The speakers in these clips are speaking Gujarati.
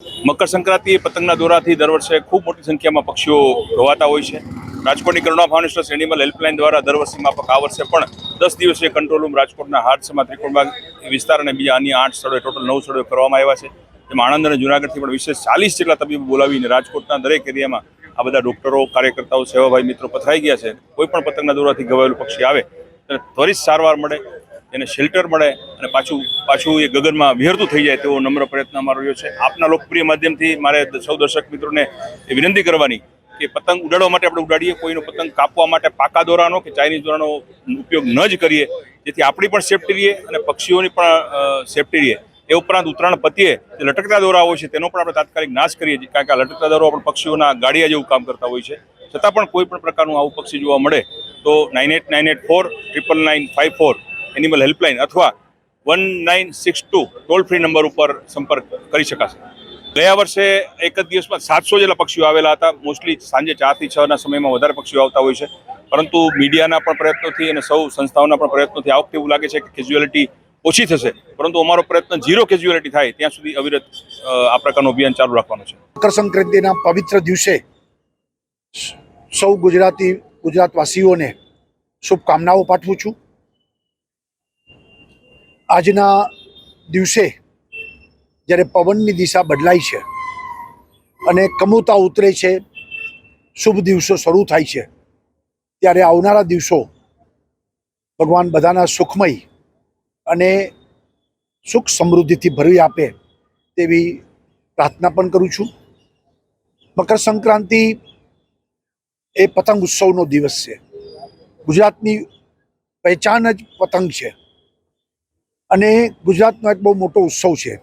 મકર સંક્રાંતિ પતંગના દોરાથી દર વર્ષે ખૂબ મોટી સંખ્યામાં પક્ષીઓ ધોવાતા હોય છે. રાજકોટની કરુણા ફાઉન્ડેશન એનિમલ હેલ્પલાઇન દ્વારા દર વર્ષે માફક આ વર્ષે પણ દસ દિવસીય કંટ્રોલ રૂમ રાજકોટના હાટસમાં ત્રિકોણબાગ વિસ્તાર અને બીજા અન્ય આઠ સ્થળોએ ટોટલ નવ સ્થળોએ કરવામાં આવ્યા છે. જેમાં આણંદ અને જુનાગઢથી પણ વિશેષ ચાલીસ જેટલા તબીબો બોલાવીને રાજકોટના દરેક એરિયામાં આ બધા ડોક્ટરો, કાર્યકર્તાઓ, સેવાભાઈ મિત્રો પથરાઈ ગયા છે. કોઈ પણ પતંગના દોરાથી ગવાયેલું પક્ષી આવે તેને ત્વરિત સારવાર મળે. એને શેલ્ટર મળે અને પાછું પાછું એ ગગનમાં વિહરતું થઈ જાય તેવો નમ્ર પ્રયત્ન અમારો રહ્યો છે. આપના લોકપ્રિય માધ્યમથી મારે સૌ દર્શક મિત્રોને એ વિનંતી કરવાની કે પતંગ ઉડાડવા માટે આપણે ઉડાડીએ, કોઈનો પતંગ કાપવા માટે પાકા દોરાનો કે ચાઇનીઝ દોરાનો ઉપયોગ ન જ કરીએ, જેથી આપણી પણ સેફટી રહીએ અને પક્ષીઓની પણ સેફટી રહીએ. એ ઉપરાંત ઉત્તરાયણ પતિએ જે લટકતા દોરા હોય છે તેનો પણ આપણે તાત્કાલિક નાશ કરીએ છીએ કારણ કે આ લટકતા દોરા પણ પક્ષીઓના ગાડિયા જેવું કામ કરતા હોય છે. છતાં પણ કોઈ પણ પ્રકારનું આવું પક્ષી જોવા મળે તો nine eight nine eight four triple nine five four animal helpline અથવા one nine six two toll free number ઉપર સંપર્ક કરી શકાશે. ગયા વર્ષે એક જ દિવસમાં સાતસો જેટલા પક્ષીઓ આવેલા હતા. મોસ્ટલી સાંજે ચારથી છના સમયમાં વધારે પક્ષીઓ આવતા હોય છે. પરંતુ મીડિયાના પણ પ્રયત્નોથી અને સૌ સંસ્થાઓના પણ પ્રયત્નોથી આ વખતે એવું લાગે છે કે કેઝ્યુઅલિટી ઓછી થશે. પરંતુ અમારો પ્રયત્ન ઝીરો કેઝ્યુઅલિટી થાય ત્યાં સુધી અવિરત આ પ્રકારનું અભિયાન ચાલુ રાખવાનું છે. મકર સંક્રાંતિના પવિત્ર દિવસે સૌ ગુજરાતી, ગુજરાતવાસીઓને શુભકામનાઓ પાઠવું છું. આજના દિવસે જ્યારે પવનની દિશા બદલાય છે અને કમોતા ઉતરે છે, શુભ દિવસો શરૂ થાય છે, ત્યારે આવનારા દિવસો ભગવાન બધાના સુખમય અને સુખ સમૃદ્ધિથી ભરી આપે તેવી પ્રાર્થના પણ કરું છું. મકર સંક્રાંતિ એ પતંગ ઉત્સવનો દિવસ છે. ગુજરાતની પહેચાન જ પતંગ છે. અને ગુજરાતનો એક બહુ મોટો ઉત્સવ છે.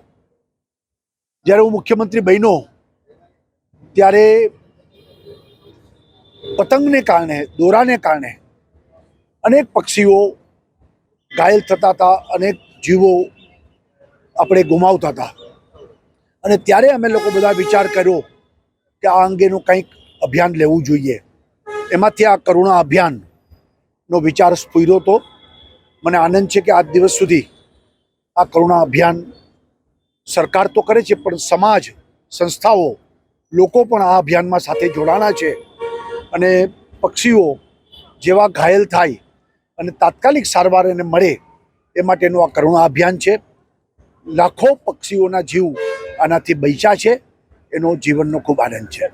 જ્યારે હું મુખ્યમંત્રી બન્યો, ત્યારે પતંગને કારણે, દોરાને કારણે અનેક પક્ષીઓ ઘાયલ થતા હતા, અનેક જીવો આપણે ગુમાવતા હતા. અને ત્યારે અમે લોકો બધા વિચાર કર્યો કે આ અંગેનું કંઈક અભિયાન લેવું જોઈએ. એમાંથી આ કરુણા અભિયાનનો વિચાર સ્ફૂર્યો હતો મને આનંદ છે કે આજ દિવસ સુધી આ કરુણા અભિયાન સરકાર તો કરે છે, પણ સમાજ, સંસ્થાઓ લોકો પણ આ અભિયાનમાં સાથે જોડાણા છે. અને પક્ષીઓ જેવા ઘાયલ થાય અને તાત્કાલિક સારવાર એને મળે એ માટેનું આ કરુણા અભિયાન છે. લાખો પક્ષીઓના જીવ આનાથી બચ્યા છે. એનો જીવનનો ખૂબ આનંદ છે.